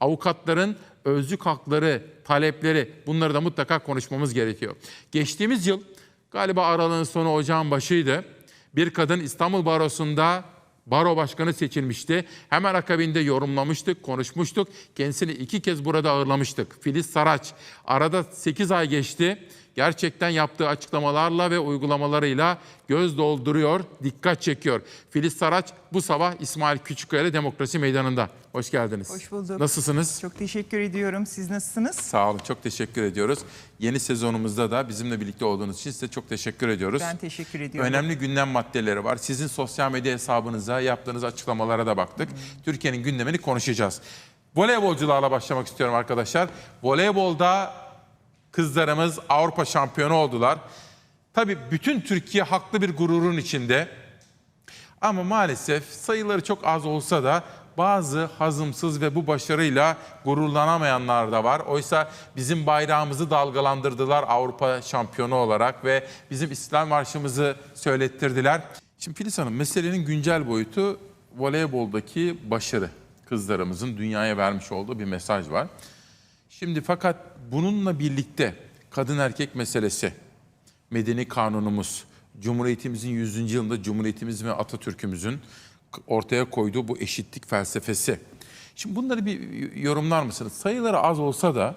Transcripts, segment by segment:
Avukatların özlük hakları, talepleri bunları da mutlaka konuşmamız gerekiyor. Geçtiğimiz yıl galiba aralığın sonu ocağın başıydı. Bir kadın İstanbul Barosu'nda baro başkanı seçilmişti. Hemen akabinde yorumlamıştık, konuşmuştuk. Kendisini iki kez burada ağırlamıştık. Filiz Saraç. Arada 8 ay geçti. Gerçekten yaptığı açıklamalarla ve uygulamalarıyla göz dolduruyor, dikkat çekiyor. Filiz Saraç bu sabah İsmail Küçükkaya Demokrasi Meydanı'nda. Hoş geldiniz. Hoş bulduk. Nasılsınız? Çok teşekkür ediyorum. Siz nasılsınız? Sağ olun, çok teşekkür ediyoruz. Yeni sezonumuzda da bizimle birlikte olduğunuz için size çok teşekkür ediyoruz. Ben teşekkür ediyorum. Önemli gündem maddeleri var. Sizin sosyal medya hesabınıza yaptığınız açıklamalara da baktık. Türkiye'nin gündemini konuşacağız. Voleybolcularla başlamak istiyorum arkadaşlar. Voleybolda kızlarımız Avrupa şampiyonu oldular. Tabii bütün Türkiye haklı bir gururun içinde. Ama maalesef sayıları çok az olsa da bazı hazımsız ve bu başarıyla gururlanamayanlar da var. Oysa bizim bayrağımızı dalgalandırdılar Avrupa şampiyonu olarak ve bizim İstiklal Marşımızı söylettirdiler. Şimdi Filiz Hanım meselenin güncel boyutu voleyboldaki başarı. Kızlarımızın dünyaya vermiş olduğu bir mesaj var. Şimdi fakat bununla birlikte kadın erkek meselesi, medeni kanunumuz, Cumhuriyetimizin 100. yılında Cumhuriyetimizin ve Atatürk'ümüzün ortaya koyduğu bu eşitlik felsefesi. Şimdi bunları bir yorumlar mısınız? Sayıları az olsa da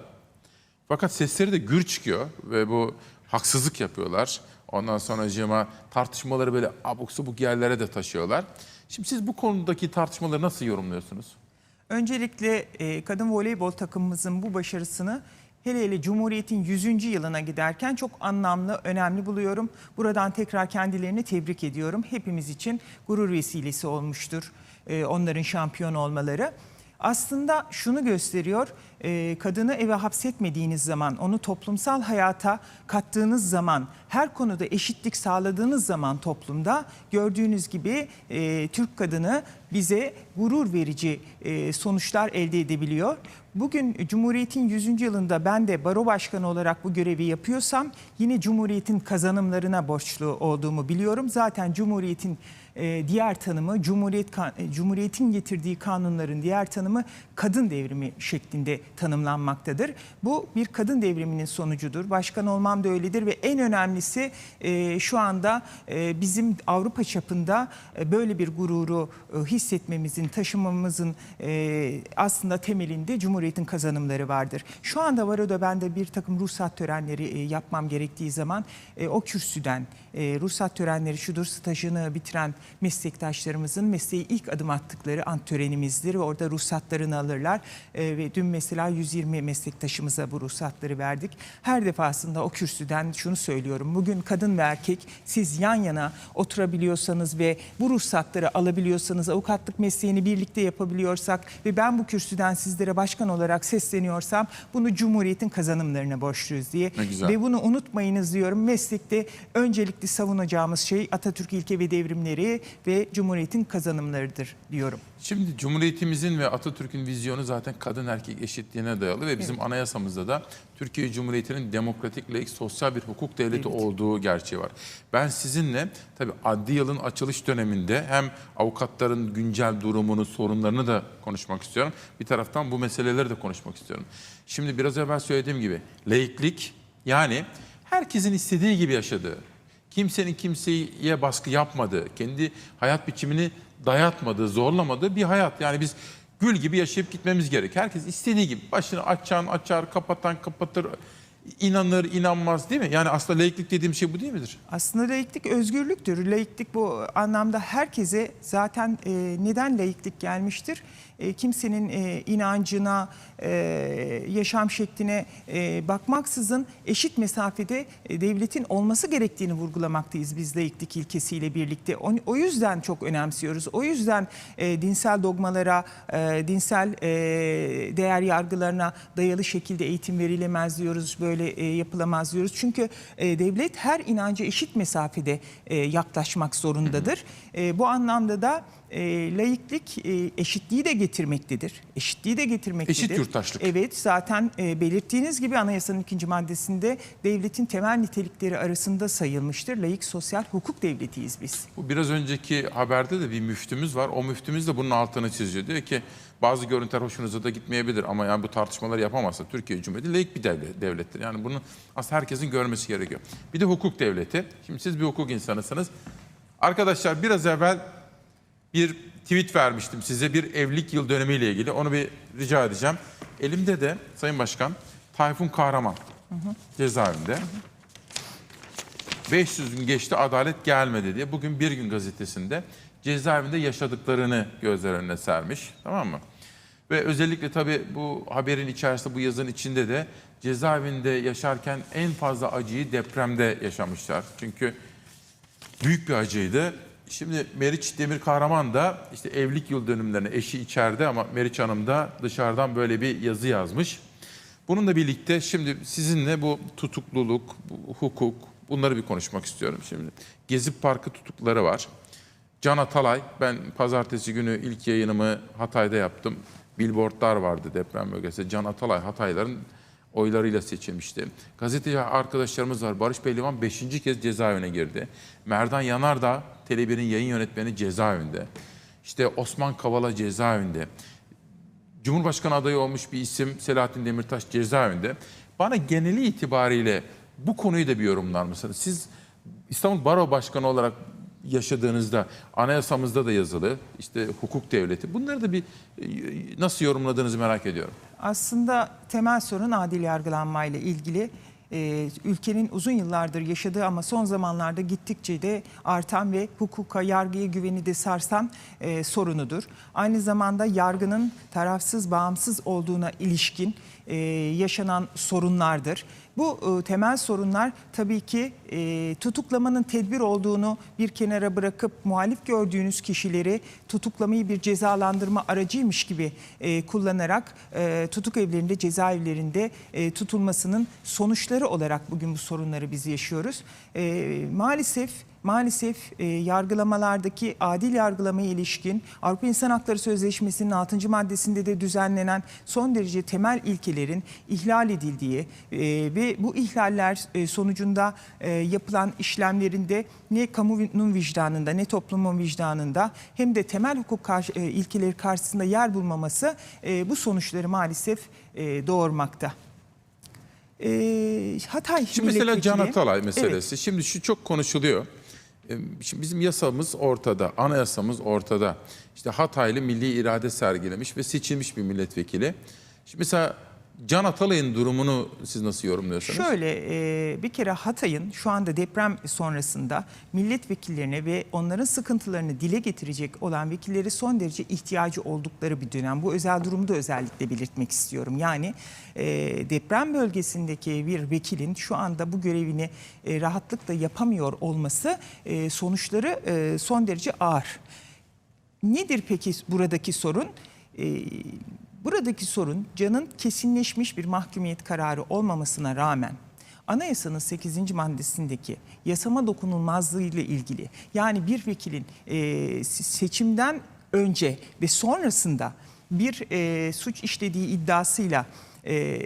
fakat sesleri de gür çıkıyor ve bu haksızlık yapıyorlar. Ondan sonra tartışmaları böyle abuk subuk yerlere de taşıyorlar. Şimdi siz bu konudaki tartışmaları nasıl yorumluyorsunuz? Öncelikle e, kadın voleybol takımımızın bu başarısını hele hele Cumhuriyet'in 100. yılına giderken çok anlamlı, önemli buluyorum. Buradan tekrar kendilerini tebrik ediyorum. Hepimiz için gurur vesilesi olmuştur e, onların şampiyon olmaları. Aslında şunu gösteriyor, e, kadını eve hapsetmediğiniz zaman, onu toplumsal hayata kattığınız zaman, her konuda eşitlik sağladığınız zaman toplumda gördüğünüz gibi e, Türk kadını bize gurur verici e, sonuçlar elde edebiliyor. Bugün Cumhuriyet'in 100. yılında ben de baro başkanı olarak bu görevi yapıyorsam yine Cumhuriyet'in kazanımlarına borçlu olduğumu biliyorum. Zaten Cumhuriyet'in e, diğer tanımı Cumhuriyet e, Cumhuriyet'in getirdiği kanunların diğer tanımı kadın devrimi şeklinde tanımlanmaktadır. Bu bir kadın devriminin sonucudur. Başkan olmam da öyledir ve en önemlisi e, şu anda e, bizim Avrupa çapında böyle bir gururu hissetmemizin, taşımamızın aslında temelinde Cumhuriyet'in kazanımları vardır. Şu anda Varo'da ben de bir takım ruhsat törenleri yapmam gerektiği zaman o kürsüden e, ruhsat törenleri şudur stajını bitiren meslektaşlarımızın mesleğe ilk adım attıkları ant törenimizdir ve orada ruhsatlarını alırlar. E, ve dün mesela 120 meslektaşımıza bu ruhsatları verdik. Her defasında o kürsüden şunu söylüyorum. Bugün kadın ve erkek siz yan yana oturabiliyorsanız ve bu ruhsatları alabiliyorsanız, avukatlık mesleğini birlikte yapabiliyorsak ve ben bu kürsüden sizlere başkan olarak sesleniyorsam bunu Cumhuriyet'in kazanımlarına borçluyuz diye. Ve bunu unutmayınız diyorum. Meslekte öncelikli savunacağımız şey Atatürk ilke ve devrimleri ve Cumhuriyet'in kazanımlarıdır diyorum. Şimdi Cumhuriyetimizin ve Atatürk'ün vizyonu zaten kadın erkek eşitliğine dayalı ve bizim anayasamızda da Türkiye Cumhuriyeti'nin demokratik, laik, sosyal bir hukuk devleti Evet. olduğu gerçeği var. Ben sizinle tabii adli yılın açılış döneminde hem avukatların güncel durumunu, sorunlarını da konuşmak istiyorum. Bir taraftan bu meseleleri de konuşmak istiyorum. Şimdi biraz evvel söylediğim gibi laiklik yani herkesin istediği gibi yaşadığı, kimsenin kimseye baskı yapmadığı, kendi hayat biçimini dayatmadığı, zorlamadığı bir hayat. Yani biz gül gibi yaşayıp gitmemiz gerek. Herkes istediği gibi başını açan açar, kapatan kapatır, inanır, inanmaz değil mi? Yani aslında laiklik dediğim şey bu değil midir? Aslında laiklik özgürlüktür. Laiklik bu anlamda herkese zaten e, neden laiklik gelmiştir? E, kimsenin e, inancına, e, yaşam şekline e, bakmaksızın eşit mesafede e, devletin olması gerektiğini vurgulamaktayız biz laiklik ilkesiyle birlikte. O, o yüzden çok önemsiyoruz. O yüzden e, dinsel dogmalara, e, dinsel e, değer yargılarına dayalı şekilde eğitim verilemez diyoruz, böyle e, yapılamaz diyoruz. Çünkü e, devlet her inanca eşit mesafede e, yaklaşmak zorundadır. E, bu anlamda da e, laiklik e, eşitliği de getirmektedir. Eşitliği de getirmektedir. Eşit yurttaşlık. Evet zaten e, belirttiğiniz gibi anayasanın ikinci maddesinde devletin temel nitelikleri arasında sayılmıştır. Laik sosyal hukuk devletiyiz biz. Bu biraz önceki haberde de bir müftümüz var. O müftümüz de bunun altını çiziyor. Diyor ki bazı görüntüler hoşunuza da gitmeyebilir ama yani bu tartışmaları yapamazsa Türkiye Cumhuriyeti laik bir devlet, devlettir. Yani bunu aslında herkesin görmesi gerekiyor. Bir de hukuk devleti. Şimdi siz bir hukuk insanısınız. Arkadaşlar biraz evvel bir tweet vermiştim size bir evlilik yıl dönümüyle ilgili. Onu bir rica edeceğim. Elimde de Sayın Başkan Tayfun Kahraman cezaevinde. 500 gün geçti adalet gelmedi diye bugün Bir Gün gazetesinde cezaevinde yaşadıklarını gözler önüne sermiş. Tamam mı? Ve özellikle tabii bu haberin içerisinde bu yazın içinde de cezaevinde yaşarken en fazla acıyı depremde yaşamışlar. Çünkü büyük bir acıydı. Şimdi Meriç Demir Kahraman da işte evlilik yıl dönümlerine eşi içeride ama Meriç Hanım da dışarıdan böyle bir yazı yazmış. Bununla birlikte şimdi sizinle bu tutukluluk, bu hukuk bunları bir konuşmak istiyorum şimdi. Gezi Parkı tutukları var. Can Atalay, ben pazartesi günü ilk yayınımı Hatay'da yaptım. Billboardlar vardı deprem bölgesinde. Can Atalay Hatayların oylarıyla seçilmişti. Gazeteci arkadaşlarımız var. Barış Pehlivan 5. kez cezaevine girdi. Merdan Yanardağ, Tele1'in yayın yönetmeni cezaevinde. İşte Osman Kavala cezaevinde. Cumhurbaşkanı adayı olmuş bir isim Selahattin Demirtaş cezaevinde. Bana geneli itibariyle bu konuyu da bir yorumlar mısınız? Siz İstanbul Baro Başkanı olarak yaşadığınızda anayasamızda da yazılı işte hukuk devleti bunları da bir e, nasıl yorumladığınızı merak ediyorum. Aslında temel sorun adil yargılanmayla ilgili. Ee, ülkenin uzun yıllardır yaşadığı ama son zamanlarda gittikçe de artan ve hukuka, yargıya güveni de sarsan e, sorunudur. Aynı zamanda yargının tarafsız, bağımsız olduğuna ilişkin e, yaşanan sorunlardır. Bu e, temel sorunlar tabii ki e, tutuklamanın tedbir olduğunu bir kenara bırakıp muhalif gördüğünüz kişileri tutuklamayı bir cezalandırma aracıymış gibi e, kullanarak e, tutuk evlerinde, cezaevlerinde e, tutulmasının sonuçları olarak bugün bu sorunları biz yaşıyoruz. E, maalesef maalesef e, yargılamalardaki adil yargılamaya ilişkin Avrupa İnsan Hakları Sözleşmesi'nin 6. maddesinde de düzenlenen son derece temel ilkelerin ihlal edildiği e, ve bu ihlaller e, sonucunda e, yapılan işlemlerinde ne kamunun vicdanında ne toplumun vicdanında hem de temel hukuk karşı, e, ilkeleri karşısında yer bulmaması e, bu sonuçları maalesef e, doğurmakta. E, Hatay Şimdi mesela Can Atalay Evet. meselesi. Şimdi şu çok konuşuluyor. Ee, Şimdi bizim yasamız ortada, anayasamız ortada. İşte Hataylı milli irade sergilemiş ve seçilmiş bir milletvekili. Şimdi mesela Can Atalay'ın durumunu siz nasıl yorumluyorsunuz? Şöyle e, bir kere Hatay'ın şu anda deprem sonrasında milletvekillerine ve onların sıkıntılarını dile getirecek olan vekilleri son derece ihtiyacı oldukları bir dönem. Bu özel durumu da özellikle belirtmek istiyorum. Yani e, deprem bölgesindeki bir vekilin şu anda bu görevini e, rahatlıkla yapamıyor olması e, sonuçları e, son derece ağır. Nedir peki buradaki sorun? Ee, buradaki sorun canın kesinleşmiş bir mahkumiyet kararı olmamasına rağmen Anayasanın 8. maddesindeki yasama dokunulmazlığı ile ilgili yani bir vekilin e, se- seçimden önce ve sonrasında bir e, suç işlediği iddiasıyla e,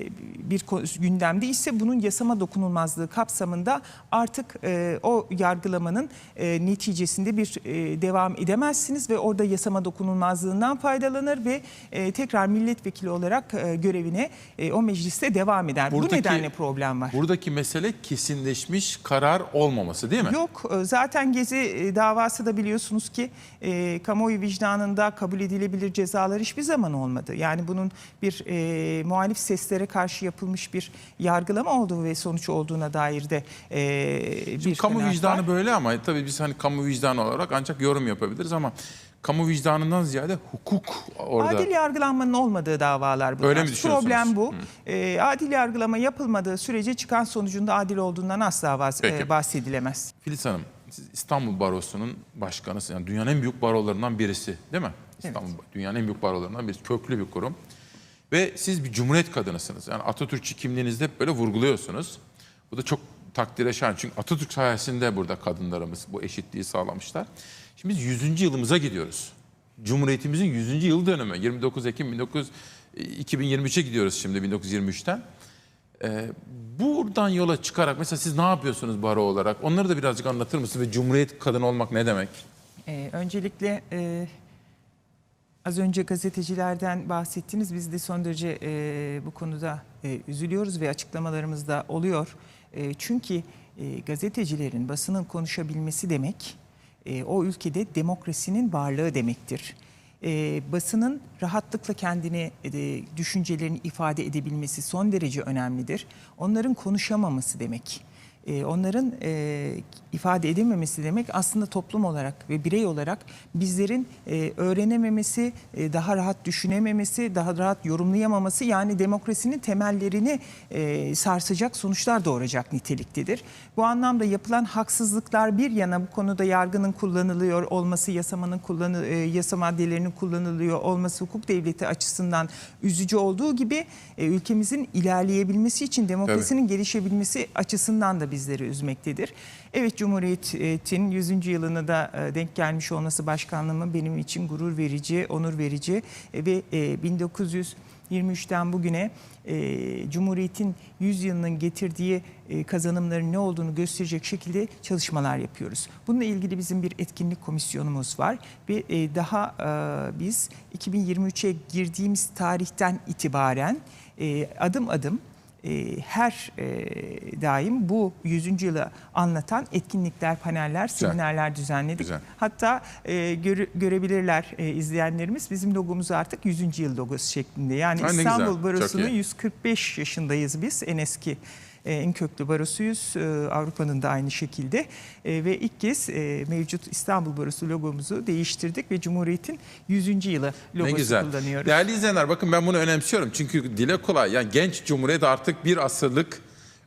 bir gündemde ise bunun yasama dokunulmazlığı kapsamında artık e, o yargılamanın e, neticesinde bir e, devam edemezsiniz ve orada yasama dokunulmazlığından faydalanır ve e, tekrar milletvekili olarak e, görevine e, o mecliste devam eder. Bu Buradaki- nedenle problem var. Buradaki mesele kesinleşmiş karar olmaması değil mi? Yok zaten Gezi davası da biliyorsunuz ki e, kamuoyu vicdanında kabul edilebilir cezalar hiçbir zaman olmadı. Yani bunun bir e, muhalif seslere karşı yapılmış bir yargılama olduğu ve sonuç olduğuna dair de e, bir Şimdi kamu kanaat vicdanı var. böyle ama tabii biz hani kamu vicdanı olarak ancak yorum yapabiliriz ama kamu vicdanından ziyade hukuk orada. Adil yargılanmanın olmadığı davalar bunlar. Öyle mi? Problem bu. E, adil yargılama yapılmadığı sürece çıkan sonucunda adil olduğundan asla Peki. e, bahsedilemez. Filiz Hanım, siz İstanbul Barosu'nun başkanısınız. Yani dünyanın en büyük barolarından birisi değil mi? İstanbul, dünyanın en büyük barolarından birisi. Köklü bir kurum. Ve siz bir cumhuriyet kadınısınız. Yani Atatürkçü kimliğinizde böyle vurguluyorsunuz. Bu da çok takdire şayan. Çünkü Atatürk sayesinde burada kadınlarımız bu eşitliği sağlamışlar. Şimdi biz 100. yılımıza gidiyoruz. Cumhuriyetimizin 100. yıl dönümü. 29 Ekim 19, 2023'e gidiyoruz şimdi 1923'ten. Ee, buradan yola çıkarak mesela siz ne yapıyorsunuz baro olarak? Onları da birazcık anlatır mısınız? Ve Cumhuriyet kadın olmak ne demek? Ee, öncelikle e, Az önce gazetecilerden bahsettiniz. Biz de son derece e, bu konuda e, üzülüyoruz ve açıklamalarımız da oluyor. E, çünkü e, gazetecilerin, basının konuşabilmesi demek e, o ülkede demokrasinin varlığı demektir. E, basının rahatlıkla kendini, e, düşüncelerini ifade edebilmesi son derece önemlidir. Onların konuşamaması demek. E, onların e, ifade edememesi demek aslında toplum olarak ve birey olarak bizlerin e, öğrenememesi, e, daha rahat düşünememesi, daha rahat yorumlayamaması yani demokrasinin temellerini e, sarsacak sonuçlar doğuracak niteliktedir. Bu anlamda yapılan haksızlıklar bir yana bu konuda yargının kullanılıyor olması, yasamanın kullanı, e, yasa maddelerinin kullanılıyor olması hukuk devleti açısından üzücü olduğu gibi e, ülkemizin ilerleyebilmesi için demokrasinin gelişebilmesi açısından da bizleri üzmektedir. Evet Cumhuriyet'in 100. yılına da e, denk gelmiş olması başkanlığımın benim için gurur verici, onur verici E, ve e, 1923'ten bugüne e, Cumhuriyet'in 100 yılının getirdiği e, kazanımların ne olduğunu gösterecek şekilde çalışmalar yapıyoruz. Bununla ilgili bizim bir etkinlik komisyonumuz var ve e, daha e, biz 2023'e girdiğimiz tarihten itibaren e, adım adım e, her e, daim bu 100. yılı anlatan etkinlikler, paneller, seminerler düzenledik. Güzel. Hatta e, göre- görebilirler e, izleyenlerimiz bizim logomuzu artık 100. yıl logosu şeklinde. Yani Ha, güzel, İstanbul Barosu'nun iyi. 145 yaşındayız biz. En eski en köklü barosuyuz. E, Avrupa'nın da aynı şekilde. E, ve ilk kez e, mevcut İstanbul Barosu logomuzu değiştirdik ve Cumhuriyet'in 100. yılı Ne logosu güzel. kullanıyoruz. Değerli izleyenler bakın ben bunu önemsiyorum. Çünkü dile kolay. Yani genç cumhuriyet artık bir asırlık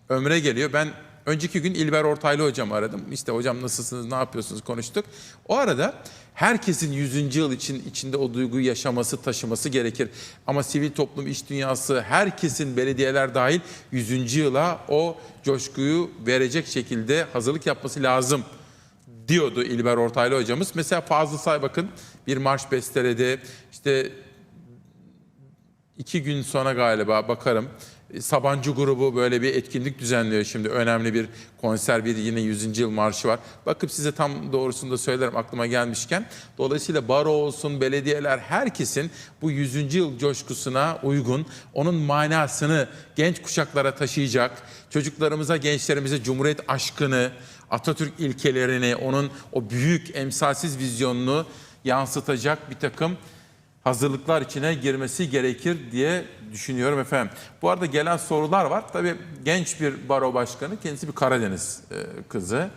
ömre geliyor. Ben önceki gün İlber Ortaylı hocamı aradım. İşte hocam nasılsınız, ne yapıyorsunuz konuştuk. O arada herkesin 100. yıl için içinde o duyguyu yaşaması, taşıması gerekir. Ama sivil toplum, iş dünyası, herkesin belediyeler dahil 100. yıla o coşkuyu verecek şekilde hazırlık yapması lazım diyordu İlber Ortaylı hocamız. Mesela Fazıl Say bakın bir marş besteledi. İşte iki gün sonra galiba bakarım. Sabancı grubu böyle bir etkinlik düzenliyor şimdi. Önemli bir konser, bir yine 100. yıl marşı var. Bakıp size tam doğrusunu da söylerim aklıma gelmişken. Dolayısıyla baro olsun, belediyeler herkesin bu 100. yıl coşkusuna uygun, onun manasını genç kuşaklara taşıyacak, çocuklarımıza, gençlerimize Cumhuriyet aşkını, Atatürk ilkelerini, onun o büyük emsalsiz vizyonunu yansıtacak bir takım hazırlıklar içine girmesi gerekir diye düşünüyorum efendim. Bu arada gelen sorular var. Tabii genç bir baro başkanı, kendisi bir Karadeniz e, kızı.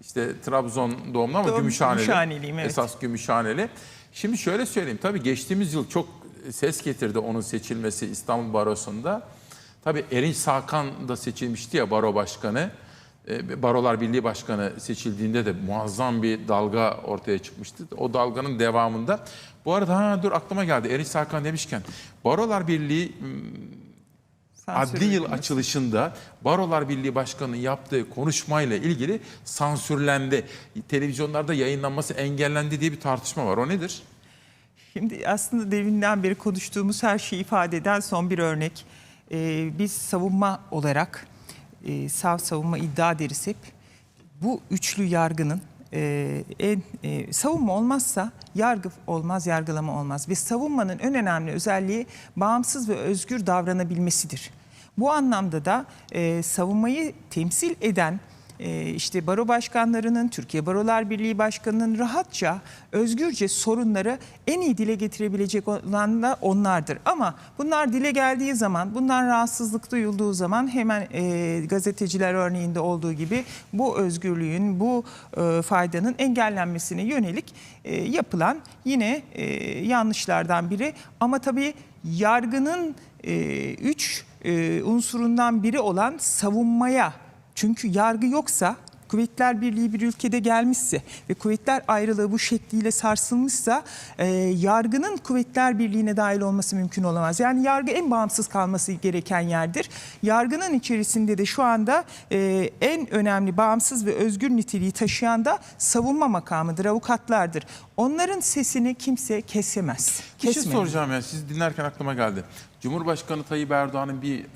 İşte Trabzon doğumlu ama Doğum- Gümüşhaneli. Gümüşhaneliyim, evet. Esas Gümüşhaneli. Şimdi şöyle söyleyeyim. Tabii geçtiğimiz yıl çok ses getirdi onun seçilmesi İstanbul Barosu'nda. Tabii Erinç Sakan da seçilmişti ya baro başkanı. E, Barolar Birliği Başkanı seçildiğinde de muazzam bir dalga ortaya çıkmıştı. O dalganın devamında. Bu arada ha, dur aklıma geldi. Erinç Sakan demişken Barolar Birliği Sansür adli yıl açılışında Barolar Birliği Başkanı'nın yaptığı konuşmayla ilgili sansürlendi. Televizyonlarda yayınlanması engellendi diye bir tartışma var. O nedir? Şimdi aslında deminden beri konuştuğumuz her şeyi ifade eden son bir örnek. Ee, biz savunma olarak e, sav savunma iddia deriz hep. Bu üçlü yargının e, en e, savunma olmazsa yargı olmaz, yargılama olmaz ve savunmanın en önemli özelliği bağımsız ve özgür davranabilmesidir. Bu anlamda da e, savunmayı temsil eden e, işte baro başkanlarının, Türkiye Barolar Birliği Başkanı'nın rahatça, özgürce sorunları en iyi dile getirebilecek olan da onlardır. Ama bunlar dile geldiği zaman, bundan rahatsızlık duyulduğu zaman hemen e, gazeteciler örneğinde olduğu gibi bu özgürlüğün, bu e, faydanın engellenmesine yönelik e, yapılan yine e, yanlışlardan biri. Ama tabii yargının e, üç e, unsurundan biri olan savunmaya çünkü yargı yoksa Kuvvetler Birliği bir ülkede gelmişse ve kuvvetler ayrılığı bu şekliyle sarsılmışsa e, yargının Kuvvetler Birliği'ne dahil olması mümkün olamaz. Yani yargı en bağımsız kalması gereken yerdir. Yargının içerisinde de şu anda e, en önemli bağımsız ve özgür niteliği taşıyan da savunma makamıdır, avukatlardır. Onların sesini kimse kesemez. Bir şey soracağım ya. Siz dinlerken aklıma geldi. Cumhurbaşkanı Tayyip Erdoğan'ın bir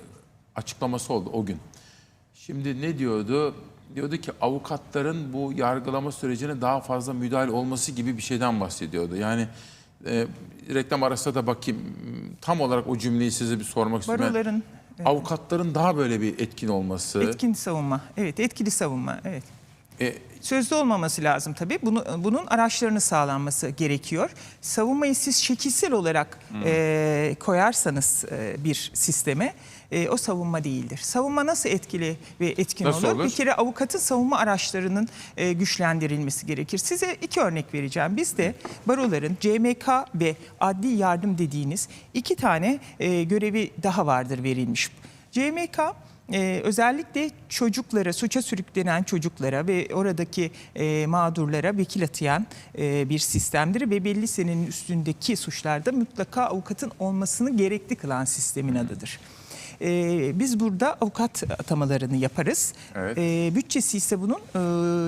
açıklaması oldu o gün. Şimdi ne diyordu? Diyordu ki avukatların bu yargılama sürecine daha fazla müdahale olması gibi bir şeyden bahsediyordu. Yani e, reklam arasında da bakayım tam olarak o cümleyi size bir sormak istiyorum. Baroların avukatların daha böyle bir etkin olması. etkin savunma. Evet, etkili savunma. Evet. E, Sözlü olmaması lazım tabii. Bunu, bunun araçlarını sağlanması gerekiyor. Savunmayı siz şekilsel olarak e, koyarsanız e, bir sisteme e, o savunma değildir. Savunma nasıl etkili ve etkin Nasıl olur? olur? Bir kere avukatın savunma araçlarının e, güçlendirilmesi gerekir. Size iki örnek vereceğim. Bizde baroların CMK ve adli yardım dediğiniz iki tane e, görevi daha vardır verilmiş. CMK ee, özellikle çocuklara, suça sürüklenen çocuklara ve oradaki e, mağdurlara vekil atayan e, bir sistemdir ve belli senenin üstündeki suçlarda mutlaka avukatın olmasını gerekli kılan sistemin adıdır. Ee, biz burada avukat atamalarını yaparız. Evet. Ee, bütçesi ise bunun e,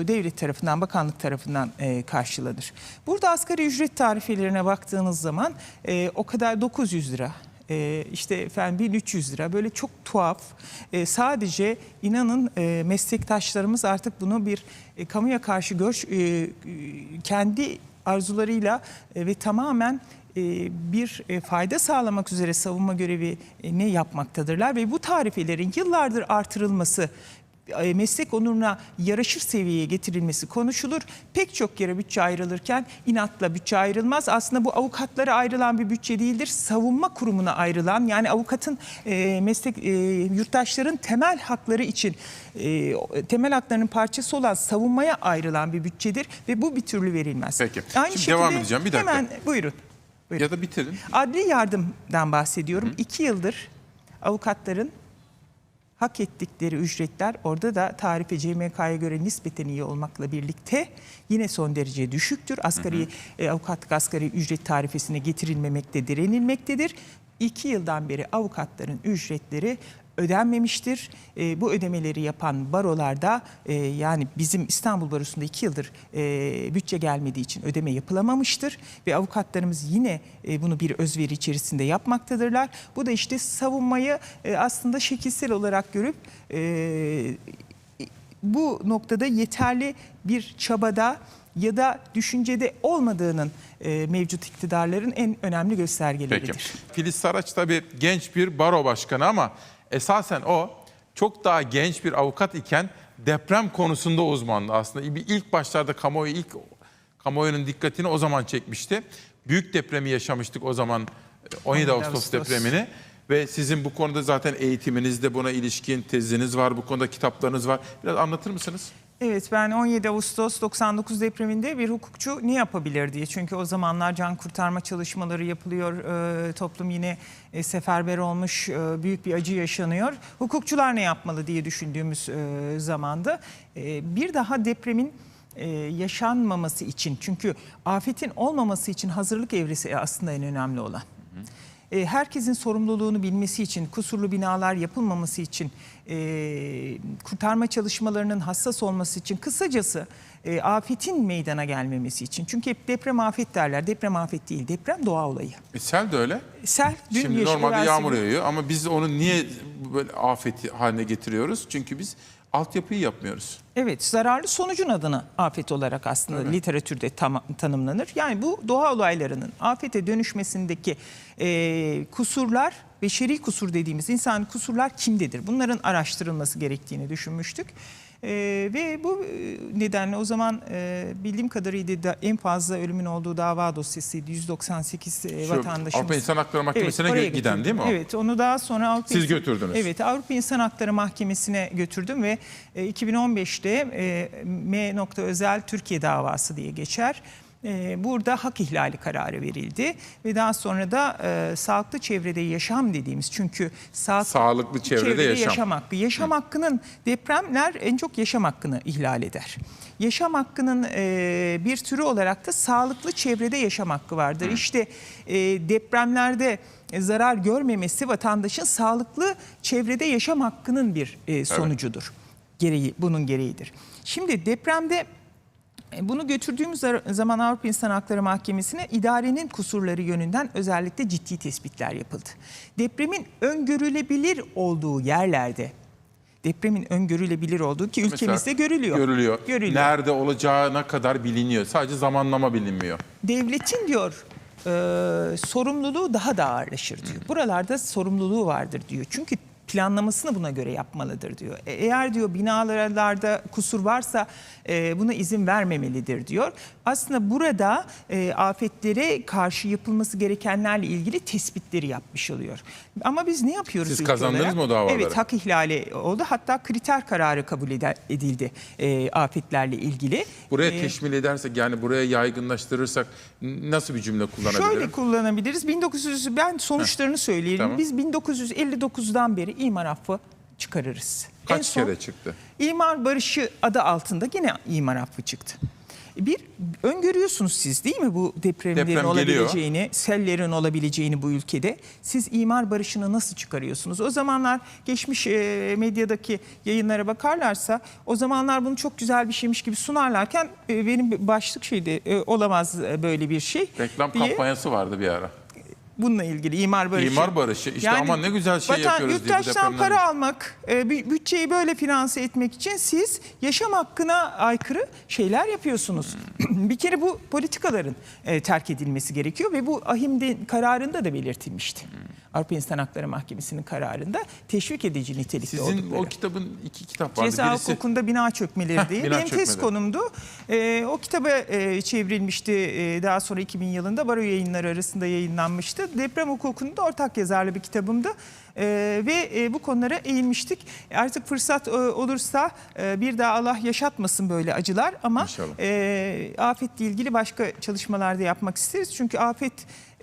devlet tarafından, bakanlık tarafından e, karşılanır. Burada asgari ücret tarifelerine baktığınız zaman e, o kadar 900 lira, e, işte efendim 1300 lira böyle çok tuhaf. E, sadece inanın e, meslektaşlarımız artık bunu bir e, kamuya karşı göç e, e, kendi arzularıyla e, ve tamamen e, bir e, fayda sağlamak üzere savunma görevi e, ne yapmaktadırlar ve bu tarifelerin yıllardır artırılması e, meslek onuruna yaraşır seviyeye getirilmesi konuşulur. Pek çok yere bütçe ayrılırken inatla bütçe ayrılmaz. Aslında bu avukatlara ayrılan bir bütçe değildir. Savunma kurumuna ayrılan yani avukatın e, meslek e, yurttaşların temel hakları için e, temel haklarının parçası olan savunmaya ayrılan bir bütçedir ve bu bir türlü verilmez. Peki. Şimdi devam edeceğim. Bir dakika. Hemen buyurun. Buyurun. ya da bitirin. Adli yardımdan bahsediyorum. İki yıldır avukatların hak ettikleri ücretler orada da tarife CMK'ya göre nispeten iyi olmakla birlikte yine son derece düşüktür. Asgari e, avukatlık asgari ücret tarifesine getirilmemekte direnilmektedir. İki yıldan beri avukatların ücretleri ödenmemiştir. E, bu ödemeleri yapan barolarda e, yani bizim İstanbul Barosu'nda iki yıldır e, bütçe gelmediği için ödeme yapılamamıştır. Ve avukatlarımız yine e, bunu bir özveri içerisinde yapmaktadırlar. Bu da işte savunmayı e, aslında şekilsel olarak görüp e, bu noktada yeterli bir çabada ya da düşüncede olmadığının e, mevcut iktidarların en önemli göstergeleridir. Peki. Filiz Saraç tabii genç bir baro başkanı ama esasen o çok daha genç bir avukat iken deprem konusunda uzmandı aslında. Bir ilk başlarda kamuoyu ilk kamuoyunun dikkatini o zaman çekmişti. Büyük depremi yaşamıştık o zaman e, 17 Ağustos, Ağustos. depremini ve sizin bu konuda zaten eğitiminizde buna ilişkin teziniz var, bu konuda kitaplarınız var. Biraz anlatır mısınız? Evet ben 17 Ağustos 99 depreminde bir hukukçu ne yapabilir diye. Çünkü o zamanlar can kurtarma çalışmaları yapılıyor. Ee, toplum yine e, seferber olmuş. e, büyük bir acı yaşanıyor. Hukukçular ne yapmalı diye düşündüğümüz e, zamanda e, bir daha depremin e, yaşanmaması için çünkü afetin olmaması için hazırlık evresi aslında en önemli olan. E, herkesin sorumluluğunu bilmesi için, kusurlu binalar yapılmaması için, e, kurtarma çalışmalarının hassas olması için, kısacası e, afetin meydana gelmemesi için. Çünkü hep deprem afet derler. Deprem afet değil, deprem doğa olayı. E, sel de öyle. Sel, dün Şimdi normalde yağmur yağıyor ama biz onu niye böyle afeti haline getiriyoruz? Çünkü biz altyapıyı yapmıyoruz. Evet, zararlı sonucun adına afet olarak aslında literatürde tam, tanımlanır. Yani bu doğa olaylarının afete dönüşmesindeki e, kusurlar, beşeri kusur dediğimiz insan kusurlar kimdedir? Bunların araştırılması gerektiğini düşünmüştük. E, ve bu e, nedenle o zaman e, bildiğim kadarıyla da en fazla ölümün olduğu dava dosyasıydı. 198 e, Şu vatandaşımız. Avrupa İnsan Hakları Mahkemesi'ne oraya giden götürdüm. değil mi o? Evet, onu daha sonra Avrupa Siz İnsan- götürdünüz. Evet, Avrupa İnsan Hakları Mahkemesi'ne götürdüm ve e, 2015'te e, M. Özel Türkiye davası diye geçer. E, Burada hak ihlali kararı verildi ve daha sonra da e, sağlıklı çevrede yaşam dediğimiz çünkü sağlık, Sağlıklı çevrede yaşam. hakkı. Yaşam hakkının depremler en çok yaşam hakkını ihlal eder. Yaşam hakkının e, bir türü olarak da sağlıklı çevrede yaşam hakkı vardır. İşte e, depremlerde zarar görmemesi vatandaşın sağlıklı çevrede yaşam hakkının bir e, sonucudur. Gereği bunun gereğidir. Şimdi depremde bunu götürdüğümüz zaman Avrupa İnsan Hakları Mahkemesi'ne idarenin kusurları yönünden özellikle ciddi tespitler yapıldı. Depremin öngörülebilir olduğu yerlerde depremin öngörülebilir olduğu ki ülkemizde Mesela görülüyor. Görülüyor. Görülüyor. Nerede olacağına kadar biliniyor. Sadece zamanlama bilinmiyor. Devletin diyor e, sorumluluğu daha da ağırlaşır diyor. Buralarda sorumluluğu vardır diyor. Çünkü planlamasını buna göre yapmalıdır diyor. E, Eğer diyor binalarda kusur varsa e, buna izin vermemelidir diyor. Aslında burada e, afetlere karşı yapılması gerekenlerle ilgili tespitleri yapmış oluyor. Ama biz ne yapıyoruz? Siz kazandınız olarak? mı o davaları? Evet hak ihlali oldu. Hatta kriter kararı kabul edildi e, afetlerle ilgili. Buraya E, teşmil edersek yani buraya yaygınlaştırırsak nasıl bir cümle kullanabilirim? Şöyle kullanabiliriz. 1900 ben sonuçlarını söyleyelim. Tamam. Biz 1959'dan beri imar affı çıkarırız. Kaç En son kere çıktı? İmar barışı adı altında yine imar affı çıktı. Bir öngörüyorsunuz siz değil mi bu depremlerin Deprem olabileceğini, sellerin olabileceğini bu ülkede. Siz imar barışını nasıl çıkarıyorsunuz? O zamanlar geçmiş e, medyadaki yayınlara bakarlarsa o zamanlar bunu çok güzel bir şeymiş gibi sunarlarken e, benim başlık şeydi e, olamaz e, böyle bir şey. Reklam diye kampanyası vardı bir ara. Bununla ilgili imar barışı. İmar barışı. İşte aman ne güzel şey vatan, yapıyoruz diye Yurttaştan depremden para almak, e, bü- bütçeyi böyle finanse etmek için siz yaşam hakkına aykırı şeyler yapıyorsunuz. Hmm. bir kere bu politikaların e, terk edilmesi gerekiyor ve bu ahimde kararında da belirtilmişti. Hmm. Avrupa İnsan Hakları Mahkemesi'nin kararında teşvik edici nitelikte Sizin oldukları. o kitabın iki kitap vardı. Ceza Birisi hukukunda bina çökmeleri diye. bina Benim tez konumdu. Ee, o kitaba e, çevrilmişti. e, daha sonra 2000 yılında Baro yayınları arasında yayınlanmıştı. Deprem hukukunda ortak yazarlı bir kitabımdı. Ee, ve e, bu konulara eğilmiştik. Artık fırsat e, olursa e, bir daha Allah yaşatmasın böyle acılar ama e, afetle ilgili başka çalışmalarda yapmak isteriz. Çünkü afet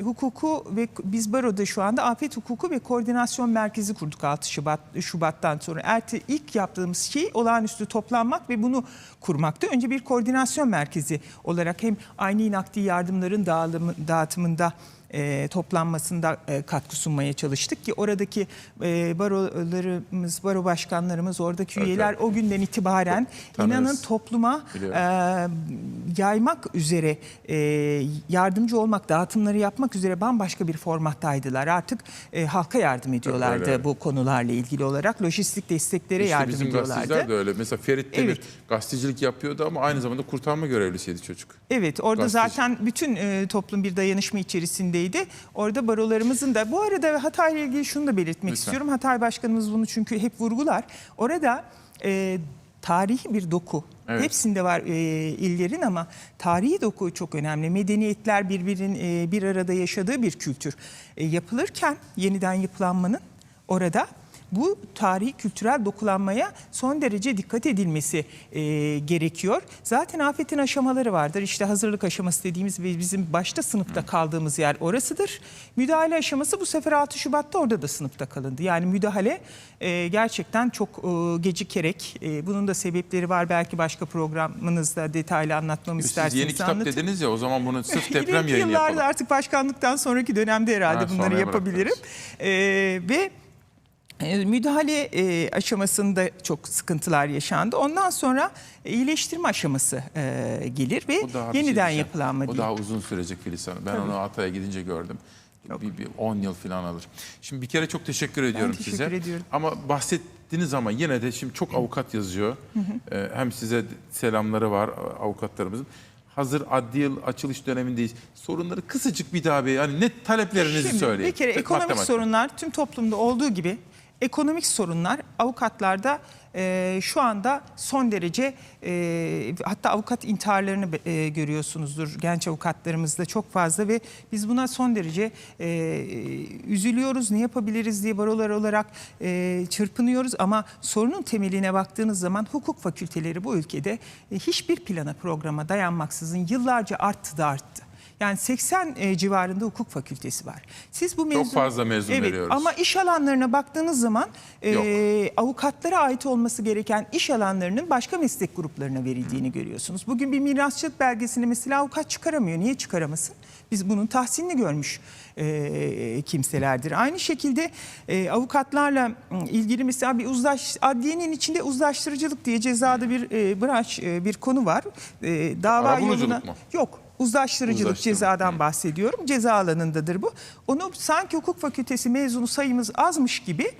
hukuku ve biz Baro'da şu anda afet hukuku ve koordinasyon merkezi kurduk 6 Şubat Şubat'tan sonra. Erte ilk yaptığımız şey olağanüstü toplanmak ve bunu kurmaktı. Önce bir koordinasyon merkezi olarak hem aynı nakdi yardımların dağılımı, dağıtımında e, toplanmasında e, katkı sunmaya çalıştık ki oradaki e, barolarımız, baro başkanlarımız, oradaki Evet, üyeler o günden itibaren Tanırız. inanın topluma Biliyorum. e, yaymak üzere, e, yardımcı olmak, dağıtımları yapmak üzere bambaşka bir formattaydılar. Artık e, halka yardım ediyorlardı öyle. bu konularla ilgili olarak. Lojistik desteklere işte yardım bizim ediyorlardı. gazeteciler de öyle. Mesela Ferit Demir Evet. gazetecilik yapıyordu ama aynı zamanda kurtarma görevlisiydi çocuk. Evet orada Gazeteci. zaten bütün e, toplum bir dayanışma içerisindeydi. Orada barolarımızın da bu arada Hatay ile ilgili şunu da belirtmek Lütfen. istiyorum. Hatay Başkanımız bunu çünkü hep vurgular. Orada e, tarihi bir doku. Evet. Hepsinde var e, illerin ama tarihi doku çok önemli. Medeniyetler birbirinin e, bir arada yaşadığı bir kültür. E, yapılırken yeniden yapılanmanın orada bu tarihi kültürel dokulanmaya son derece dikkat edilmesi e, gerekiyor. Zaten afetin aşamaları vardır. İşte hazırlık aşaması dediğimiz ve bizim başta sınıfta kaldığımız yer orasıdır. Müdahale aşaması bu sefer 6 Şubat'ta orada da sınıfta kalındı. Yani müdahale e, gerçekten çok e, gecikerek. E, bunun da sebepleri var. Belki başka programınızda detaylı anlatmamı Siz isterseniz yeni kitap anlatayım. dediniz ya o zaman bunu sırf deprem yayını yıllarda yapalım. artık başkanlıktan sonraki dönemde herhalde Ha, bunları yapabilirim. Ee, ve e, müdahale e, aşamasında çok sıkıntılar yaşandı. Ondan sonra iyileştirme aşaması e, gelir ve şey yeniden diyeceğim. yapılanma O değil. daha uzun sürecek Filiz Hanım. Ben onu Hatay'a gidince gördüm. Bir, bir 10 yıl falan alır. Şimdi bir kere çok teşekkür ediyorum teşekkür size. ediyorum. Ama bahsettiniz ama yine de şimdi çok avukat yazıyor. Ee, hem size selamları var avukatlarımızın. Hazır adli yıl açılış dönemindeyiz. Sorunları kısacık bir daha bir hani net taleplerinizi Şimdi söyleyin. bir kere ekonomik madde. sorunlar tüm toplumda olduğu gibi ekonomik sorunlar avukatlarda e, şu anda son derece e, hatta avukat intiharlarını e, görüyorsunuzdur. Genç avukatlarımızda çok fazla ve biz buna son derece e, üzülüyoruz. Ne yapabiliriz diye barolar olarak e, çırpınıyoruz. Ama sorunun temeline baktığınız zaman hukuk fakülteleri bu ülkede e, hiçbir plana programa dayanmaksızın yıllarca arttı da arttı. Yani 80 e, civarında hukuk fakültesi var. Siz bu mezun fazla mezun evet, veriyoruz. Ama iş alanlarına baktığınız zaman e, avukatlara ait olması gereken iş alanlarının başka meslek gruplarına verildiğini görüyorsunuz. Bugün bir mirasçılık belgesini mesela avukat çıkaramıyor. Niye çıkaramasın? Biz bunun tahsilini görmüş e, kimselerdir. Aynı şekilde e, avukatlarla m, ilgili mesela bir uzlaş adliyenin içinde uzlaştırıcılık diye cezada bir e, branş e, bir konu var. E, dava yoluna mu? yok. Uzlaştırıcılık Uzlaştırma. cezadan bahsediyorum. Ceza alanındadır bu. Onu sanki hukuk fakültesi mezunu sayımız azmış gibi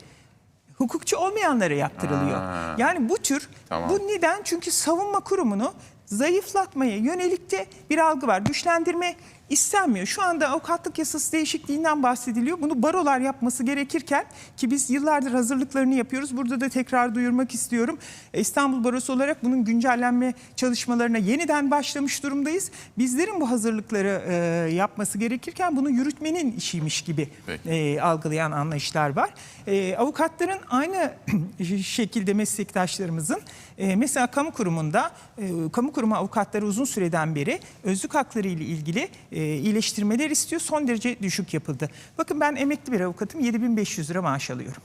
hukukçu olmayanlara yaptırılıyor. Ha. Yani bu tür Tamam. bu neden? Çünkü savunma kurumunu zayıflatmaya yönelik de bir algı var. Güçlendirme istenmiyor. Şu anda avukatlık yasası değişikliğinden bahsediliyor. Bunu barolar yapması gerekirken ki biz yıllardır hazırlıklarını yapıyoruz. Burada da tekrar duyurmak istiyorum. E, İstanbul Barosu olarak bunun güncellenme çalışmalarına yeniden başlamış durumdayız. Bizlerin bu hazırlıkları e, yapması gerekirken bunu yürütmenin işiymiş gibi Peki. e, algılayan anlayışlar var. E, avukatların aynı şekilde meslektaşlarımızın e, mesela kamu kurumunda e, kamu kurumu avukatları uzun süreden beri özlük hakları ile ilgili e, iyileştirmeler istiyor. Son derece düşük yapıldı. Bakın ben emekli bir avukatım 7500 lira maaş alıyorum.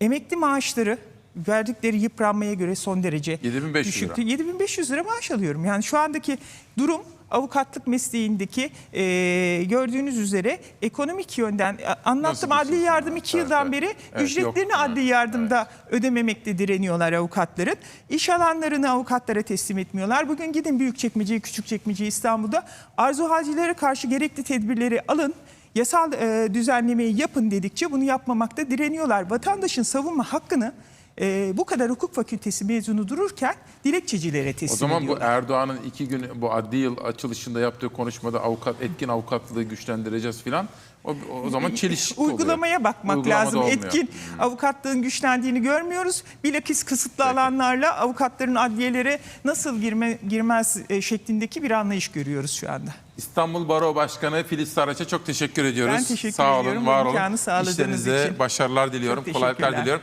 Emekli maaşları verdikleri yıpranmaya göre son derece 7500 düşüktü. lira. 7500 lira maaş alıyorum. Yani şu andaki durum avukatlık mesleğindeki e, gördüğünüz üzere ekonomik yönden a- anlattım Nasıl adli yardım iki Evet, yıldan evet. beri Evet, ücretlerini yok. adli yardımda ödememekte direniyorlar avukatların. İş alanlarını avukatlara teslim etmiyorlar. Bugün gidin Büyükçekmece, Küçükçekmece, İstanbul'da arzu halcilere karşı gerekli tedbirleri alın. Yasal e, düzenlemeyi yapın dedikçe bunu yapmamakta direniyorlar. Vatandaşın savunma hakkını e, bu kadar hukuk fakültesi mezunu dururken dilekçecilere teslim O zaman bu ediyorlar. Erdoğan'ın iki gün bu adli yıl açılışında yaptığı konuşmada avukat etkin avukatlığı güçlendireceğiz filan. O, o zaman oluyor. Uygulamaya bakmak Uygulamada lazım. olmuyor. Etkin avukatlığın güçlendiğini görmüyoruz. Bilakis kısıtlı alanlarla avukatların adliyelere nasıl girme, girmez e, şeklindeki bir anlayış görüyoruz şu anda. İstanbul Baro Başkanı Filiz Saraç'a çok teşekkür ediyoruz. Ben teşekkür Sağ olun, ediyorum bu var olun. İşlerinize için. başarılar diliyorum, kolaylıklar diliyorum.